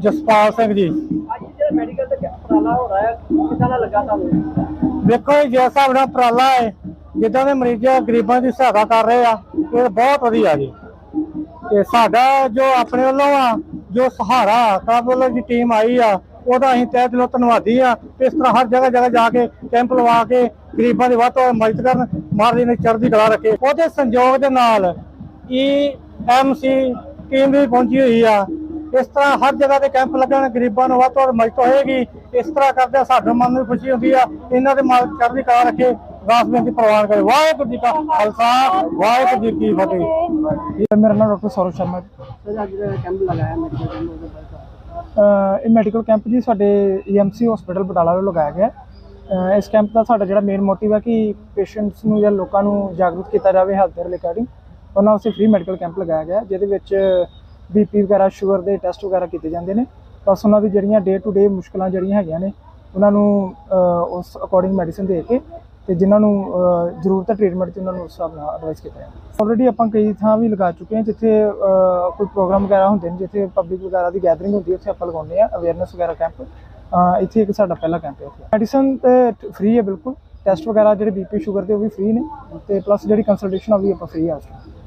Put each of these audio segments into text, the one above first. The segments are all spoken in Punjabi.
ਜਸਪਾਲ ਸਿੰਘ ਜੀ। ਅੱਜ ਜਿਹੜਾ ਮੈਡੀਕਲ ਤੇ ਉਪਰਾਲਾ ਹੋ ਰਿਹਾ ਹੈ ਕਿੱਦਾਂ ਦਾ ਲੱਗਾ ਤੁਹਾਨੂੰ? ਵੇਖੋ ਜੀ ਜਿਸ ਹਿਸਾਬ ਨਾਲ ਉਪਰਾਲਾ ਹੈ ਜਿੱਦਾਂ ਦੇ ਮਰੀਜ਼ ਗਰੀਬਾਂ ਦੀ ਸਹਾਇਤਾ ਕਰ ਰਹੇ ਆ ਇਹ ਬਹੁਤ ਵਧੀਆ ਜੀ। ਤੇ ਸਾਡਾ ਜੋ ਆਪਣੇ ਵੱਲੋਂ ਆ ਜੋ ਸਹਾਰਾ ਕਲੱਬ ਵੱਲੋਂ ਦੀ ਟੀਮ ਆਈ ਆ ਉਹਦਾ ਅਸੀਂ ਤਹਿ ਦਿਲੋਂ ਧੰਨਵਾਦੀ ਆ। ਇਸ ਤਰ੍ਹਾਂ ਹਰ ਜਗ੍ਹਾ ਜਗ੍ਹਾ ਜਾ ਕੇ ਕੈਂਪ ਲਵਾ ਕੇ ਗਰੀਬਾਂ ਦੀ ਵੱਧ ਤੋਂ ਮਦਦ ਕਰਨ ਮਾਰਦੀ ਨੇ ਚੜ੍ਹਦੀ ਕਲਾ ਰੱਖੇ। ਉਹਦੇ ਸੰਯੋਗ ਦੇ ਨਾਲ ਈ ਐਮਸੀ ਟੀਮ ਵੀ ਪਹੁੰਚੀ ਹੋਈ ਆ। ਇਸ ਤਰ੍ਹਾਂ ਹਰ ਜਗ੍ਹਾ ਤੇ ਕੈਂਪ ਲੱਗਣ ਗਰੀਬਾਂ ਨੂੰ ਵੱਧ ਤੋਂ ਵੱਧ ਮਦਦ ਹੋਏਗੀ। ਇਸ ਤਰ੍ਹਾਂ ਕਰਦੇ ਸਾਡੇ ਮਨ ਨੂੰ ਖੁਸ਼ੀ ਹੁੰਦੀ ਆ। ਇਹਨਾਂ ਦੇ ਮਾਲ ਚੜ੍ਹਦੀ ਕਲਾ ਰੱਖੇ। ਦਾਸ ਬੇਨਤੀ ਪ੍ਰਵਾਨ ਕਰੇ। ਵਾਹਿਗੁਰੂ ਜੀ ਕਾ ਖਾਲਸਾ ਵਾਹਿਗੁਰੂ ਜੀ ਕੀ ਫਤਿਹ। ਮੇਰਾ ਨਾਮ ਡਾਕਟਰ ਸੌਰਵ ਸ਼ਰਮਾ ਜੀ। ਸਰ ਅੱਜ ਜਿਹੜਾ ਕੈਂਪ ਲਗਾਇਆ ਮੈਡੀਕਲ ਕੈਂਪ ਉਹਦੇ ਬਾਰੇ ਅਹ ਇਹ ਮੈਡੀਕਲ ਕੈਂਪ ਜੀ ਸਾਡੇ ਈਐਮਸੀ ਹਸਪੀਟਲ ਬਟਾਲਾ ਵੱਲੋਂ ਲਗਾਇਆ ਗਿਆ। ਇਸ ਕੈਂਪ ਦਾ ਸਾਡਾ ਜਿਹੜਾ ਮੇਨ ਮੋਟਿਵ ਹੈ ਕਿ ਪੇਸ਼ੈਂਟਸ ਨੂੰ ਜਾਂ ਲੋਕਾਂ ਨੂੰ ਜਾਗਰੂਕ ਕੀਤਾ ਜਾਵੇ ਹੈਲਥ ਰਿਗਾਰਡਿੰਗ ਉਹਨਾਂ ਵਾਸਤੇ ਫ੍ਰੀ ਮੈਡੀਕਲ ਕੈਂਪ ਲਗਾਇਆ ਗਿਆ ਜਿਹਦੇ ਵਿੱਚ ਬੀਪੀ ਵਗੈਰਾ ਸ਼ੂਗਰ ਦੇ ਟੈਸਟ ਵਗੈਰਾ ਕੀਤੇ ਜਾਂਦੇ ਨੇ। ਪਲੱਸ ਉਹਨਾਂ ਦੀ ਜਿਹੜੀਆਂ ਡੇ ਟੂ ਡੇ ਮੁਸ਼ਕਲਾਂ ਜਿਹੜੀਆਂ ਹੈਗੀਆਂ ਨੇ, ਉਹਨਾਂ ਨੂੰ ਉਸ ਅਕੋਰਡਿੰਗ ਮੈਡੀਸਿਨ ਦੇ ਕੇ ਤੇ ਜਿਨ੍ਹਾਂ ਨੂੰ ਜ਼ਰੂਰਤ ਹੈ ਟ੍ਰੀਟਮੈਂਟ ਤੇ ਉਹਨਾਂ ਨੂੰ ਉਸ ਹਿਸਾਬ ਨਾਲ ਐਡਵਾਈਸ ਕੀਤਾ ਜਾਂਦਾ ਆਲਰੇਡੀ ਆਪਾਂ ਕਈ ਥਾਂ ਵੀ ਲਗਾ ਚੁੱਕੇ ਹਾਂ ਜਿੱਥੇ ਕੋਈ ਪ੍ਰੋਗਰਾਮ ਵਗੈਰਾ ਹੁੰਦੇ ਨੇ, ਜਿੱਥੇ ਪਬਲਿਕ ਵਗੈਰਾ ਦੀ ਗੈਦਰਿੰਗ ਹੁੰਦੀ ਹੈ, ਉੱਥੇ ਆਪਾਂ ਲਗਾਉਂਦੇ ਆ ਅਵੇਅਰਨੈਸ ਵਗੈਰਾ ਕੈਂਪ ਇੱਥੇ ਇੱਕ ਸਾਡਾ ਪਹਿਲਾ ਕੈਂਪ ਹੈ ਮੈਡੀਸਨ ਤੇ ਫ੍ਰੀ ਹੈ ਬਿਲਕੁਲ। ਟੈਸਟ ਵਗੈਰਾ ਜਿਹੜੇ ਬੀਪੀ ਸ਼ੂਗਰ ਦੇ ਉਹ ਵੀ ਫ੍ਰੀ ਨੇ ਤੇ ਪਲੱਸ ਜਿਹੜੀ ਕੰਸਲਟੇਸ਼ਨ ਆ ਉਹ ਵੀ ਆਪਾਂ ਫ੍ਰੀ ਆ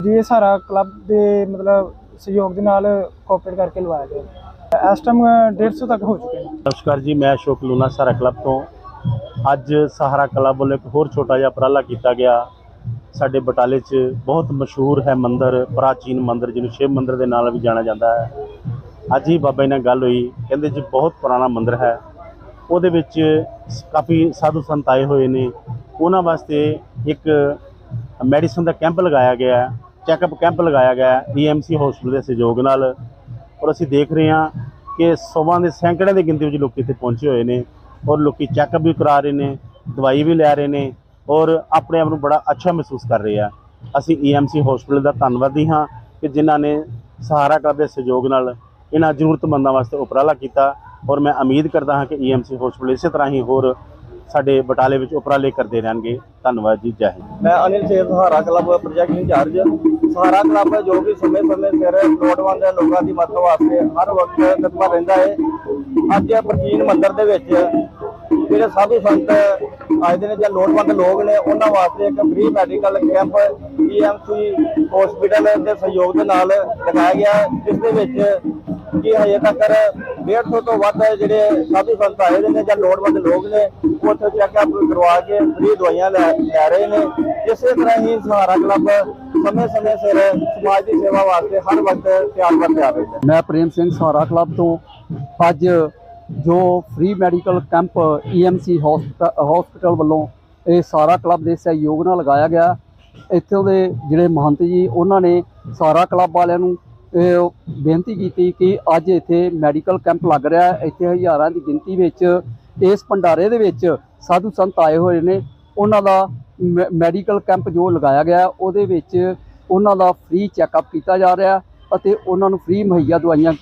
ਜੀ ਇਹ ਸਾਰਾ ਕਲੱਬ ਦੇ ਮਤਲਬ ਸਹਿਯੋਗ ਦੇ ਨਾਲ ਕੋਆਪਰੇਟ ਕਰਕੇ ਲਵਾਇਆ ਗਿਆ ਹੈ। ਇਸ ਟਾਈਮ 150 ਤੱਕ ਹੋ ਚੁੱਕੇ ਨੇ। ਨਮਸਕਾਰ ਜੀ, ਮੈਂ ਅਸ਼ੋਕ ਲੂਨਾ ਸਾਰਾ ਕਲੱਬ ਤੋਂ। ਅੱਜ ਸਹਾਰਾ ਕਲੱਬ ਵੱਲੋਂ ਇੱਕ ਹੋਰ ਛੋਟਾ ਜਿਹਾ ਉਪਰਾਲਾ ਕੀਤਾ ਗਿਆ। ਸਾਡੇ ਬਟਾਲੇ 'ਚ ਬਹੁਤ ਮਸ਼ਹੂਰ ਹੈ ਮੰਦਿਰ, ਪ੍ਰਾਚੀਨ ਮੰਦਿਰ, ਜਿਹਨੂੰ ਸ਼ਿਵ ਮੰਦਿਰ ਦੇ ਨਾਲ ਵੀ ਜਾਣਿਆ ਜਾਂਦਾ ਹੈ। ਅੱਜ ਹੀ ਬਾਬਾ ਜੀ ਨਾਲ ਗੱਲ ਹੋਈ, ਕਹਿੰਦੇ ਜੀ, ਬਹੁਤ ਪੁਰਾਣਾ ਮੰਦਿਰ ਹੈ। ਉਹਦੇ ਵਿੱਚ ਕਾਫੀ ਸਾਧੂ ਸੰਤ ਆਏ ਹੋਏ ਨੇ। ਉਹਨਾਂ ਵਾਸਤੇ ਇੱਕ ਮੈਡੀਸਨ ਦਾ ਕੈਂਪ ਲਗਾਇਆ ਗਿਆ ਚੈੱਕਅਪ ਕੈਂਪ ਲਗਾਇਆ ਗਿਆ ਹੈ। ਈਐਮਸੀ ਹਸਪੀਟਲ ਦੇ ਸਹਿਯੋਗ ਨਾਲ। ਔਰ ਅਸੀਂ ਦੇਖ ਰਹੇ ਹਾਂ ਕਿ ਸੌਵਾਂ ਦੇ ਸੈਂਕੜੇ ਦੀ ਗਿਣਤੀ ਵਿੱਚ ਲੋਕ ਇੱਥੇ ਪਹੁੰਚੇ ਹੋਏ ਨੇ। ਔਰ ਲੋਕੀ ਚੈੱਕਅਪ ਵੀ ਕਰਾ ਰਹੇ ਨੇ, ਦਵਾਈ ਵੀ ਲੈ ਰਹੇ ਨੇ। ਔਰ ਆਪਣੇ ਆਪ ਨੂੰ ਬੜਾ ਅੱਛਾ ਮਹਿਸੂਸ ਕਰ ਰਹੇ ਆ। ਅਸੀਂ ਈਐਮਸੀ ਹਸਪੀਟਲ ਦਾ ਧੰਨਵਾਦੀ ਹਾਂ ਕਿ ਜਿਨ੍ਹਾਂ ਨੇ ਸਹਾਰਾ ਕਲੱਬ ਦੇ ਸਹਿਯੋਗ ਨਾਲ ਇਹਨਾਂ ਜ਼ਰੂਰਤਮੰਦਾਂ ਵਾਸਤੇ ਉਪਰਾਲਾ ਕੀਤਾ। ਔਰ ਮੈਂ ਉਮੀਦ ਕਰਦਾ ਹਾਂ ਕਿ ਈਐਮਸੀ ਹਸਪੀਟਲ ਇਸੇ ਤਰ੍ਹਾਂ ਹੀ ਹੋਰ ਸਾਡੇ ਬਟਾਲੇ ਵਿੱਚ ਉਪਰਾਲੇ ਕਰਦੇ ਰਹਿਣਗੇ। ਧੰਨਵਾਦ ਜੀ ਜੈ ਹਿੰਦ। ਮੈਂ Anil Seth Sahara club project incharge Sahara club ਜੋ ਕਿ ਸਮੇਂ ਸਮੇਂ ਸਿਰ ਲੋੜਵੰਦ ਲੋਕਾਂ ਦੀ ਮਦਦ ਵਾਸਤੇ ਹਰ ਵਕਤ ਤਤਪਰ ਰਹਿੰਦਾ ਹੈ। ਅੱਜ ਇਹ ਪ੍ਰਾਚੀਨ ਮੰਦਿਰ ਦੇ ਵਿੱਚ ਜਿਹੜੇ ਸਾਧੂ ਸੰਤ ਆਏ ਦੇ ਨੇ ਜਾਂ ਲੋੜਵੰਦ ਲੋਕ ਨੇ ਉਹਨਾਂ ਵਾਸਤੇ ਇੱਕ free medical camp EMC hospital ਦੇ ਸਹਿਯੋਗ ਦੇ ਨਾਲ ਲਗਾਇਆ ਗਿਆ ਹੈ, ਜਿਸ ਦੇ ਵਿੱਚ ਕਿ ਹਜੇ ਤੱਕ 150 ਤੋਂ ਵੱਧ ਜਿਹੜੇ ਸਾਧੂ ਸੰਤ ਆਏ ਨੇ ਜਾਂ ਲੋੜਵੰਦ ਲੋਕ ਨੇ ਉੱਥੇ ਚੈੱਕਅਪ ਕਰਵਾ ਕੇ ਫ੍ਰੀ ਦਵਾਈਆਂ ਲੈ ਲੈ ਰਹੇ ਨੇ। ਇਸੇ ਤਰ੍ਹਾਂ ਹੀ ਸਹਾਰਾ ਕਲੱਬ ਸਮੇਂ ਸਮੇਂ ਸਿਰ ਸਮਾਜ ਦੀ ਸੇਵਾ ਵਾਸਤੇ ਹਰ ਵਕਤ ਤਿਆਰ ਤਿਆਰ ਰਹਿੰਦਾ ਹੈ ਮੈਂ ਪ੍ਰੇਮ ਸਿੰਘ ਸਹਾਰਾ ਕਲੱਬ ਤੋਂ ਅੱਜ ਜੋ free medical camp EMC hospital ਵੱਲੋਂ ਇਹ ਸਾਰਾ ਕਲੱਬ ਦੇ ਸਹਿਯੋਗ ਨਾਲ ਲਗਾਇਆ ਗਿਆ। ਇੱਥੋਂ ਦੇ ਜਿਹੜੇ ਮਹੰਤ ਜੀ, ਉਹਨਾਂ ਨੇ ਸਾਰਾ ਕਲੱਬ ਵਾਲਿਆਂ ਨੂੰ ਬੇਨਤੀ ਕੀਤੀ ਕਿ ਅੱਜ ਇੱਥੇ ਮੈਡੀਕਲ ਕੈਂਪ ਲੱਗ ਰਿਹਾ ਇੱਥੇ ਹਜ਼ਾਰਾਂ ਦੀ ਗਿਣਤੀ ਵਿੱਚ ਇਸ ਭੰਡਾਰੇ ਦੇ ਵਿੱਚ ਸਾਧੂ ਸੰਤ ਆਏ ਹੋਏ ਨੇ। ਉਹਨਾਂ ਦਾ ਮੈ- ਮੈਡੀਕਲ ਕੈਂਪ ਜੋ ਲਗਾਇਆ ਗਿਆ, ਉਹਦੇ ਵਿੱਚ ਉਹਨਾਂ ਦਾ ਫ੍ਰੀ ਚੈੱਕਅਪ ਕੀਤਾ ਜਾ ਰਿਹਾ ਅਤੇ ਉਹਨਾਂ ਨੂੰ ਫ੍ਰੀ ਮੁਹੱਈਆ ਦਵਾਈਆਂ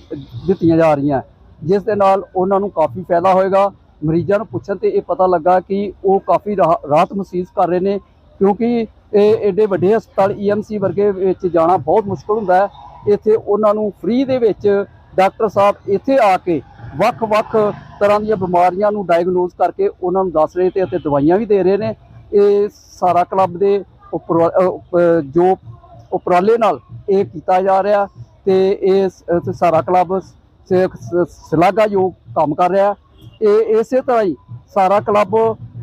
ਦਿੱਤੀਆਂ ਜਾ ਰਹੀਆਂ। ਜਿਸ ਦੇ ਨਾਲ ਉਹਨਾਂ ਨੂੰ ਕਾਫੀ ਫਾਇਦਾ ਹੋਏਗਾ। ਮਰੀਜ਼ਾਂ ਨੂੰ ਪੁੱਛਣ ਤੇ ਇਹ ਪਤਾ ਲੱਗਾ ਕਿ ਉਹ ਕਾਫੀ ਰਾਹ- ਰਾਹਤ ਮਹਿਸੂਸ ਕਰ ਰਹੇ ਨੇ। ਕਿਉਂਕਿ ਇਹ ਐਡੇ ਵੱਡੇ ਹਸਪਤਾਲ ਈਐਮਸੀ ਵਰਗੇ ਵਿੱਚ ਜਾਣਾ ਬਹੁਤ ਮੁਸ਼ਕਲ ਹੁੰਦਾ ਹੈ। ਇੱਥੇ ਉਹਨਾਂ ਨੂੰ ਫ੍ਰੀ ਦੇ ਵਿੱਚ ਡਾਕਟਰ ਸਾਹਿਬ ਇੱਥੇ ਆ ਕੇ ਵੱਖ-ਵੱਖ ਤਰ੍ਹਾਂ ਦੀਆਂ ਬਿਮਾਰੀਆਂ ਨੂੰ ਡਾਇਗਨੋਸ ਕਰਕੇ ਉਹਨਾਂ ਨੂੰ ਦੱਸ ਰਹੇ ਤੇ ਅਤੇ ਦਵਾਈਆਂ ਵੀ ਦੇ ਰਹੇ ਨੇ। ਇਹ ਸਾਰਾ ਕਲੱਬ ਦੇ ਉਪਰ- ਜੋ ਉਪਰਾਲੇ ਨਾਲ ਇਹ ਕੀਤਾ ਜਾ ਰਿਹਾ ਤੇ ਇਹ ਸਾਰਾ ਕਲੱਬ ਸ਼ਲਾਘਾਯੋਗ ਕੰਮ ਕਰ ਰਿਹਾ। ਇਹ ਇਸੇ ਤਰ੍ਹਾਂ ਹੀ ਸਾਰਾ ਕਲੱਬ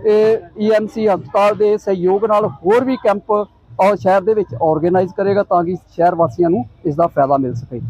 ਇਹ ਈਐਮਸੀ ਹਸਪਤਾਲ ਦੇ ਸਹਿਯੋਗ ਨਾਲ ਹੋਰ ਵੀ ਕੈਂਪ ਔਰ ਸ਼ਹਿਰ ਦੇ ਵਿੱਚ ਆਰਗੇਨਾਈਜ਼ ਕਰੇਗਾ ਤਾਂ ਕਿ ਸ਼ਹਿਰ ਵਾਸੀਆਂ ਨੂੰ ਇਸ ਦਾ ਫਾਇਦਾ ਮਿਲ ਸਕੇ।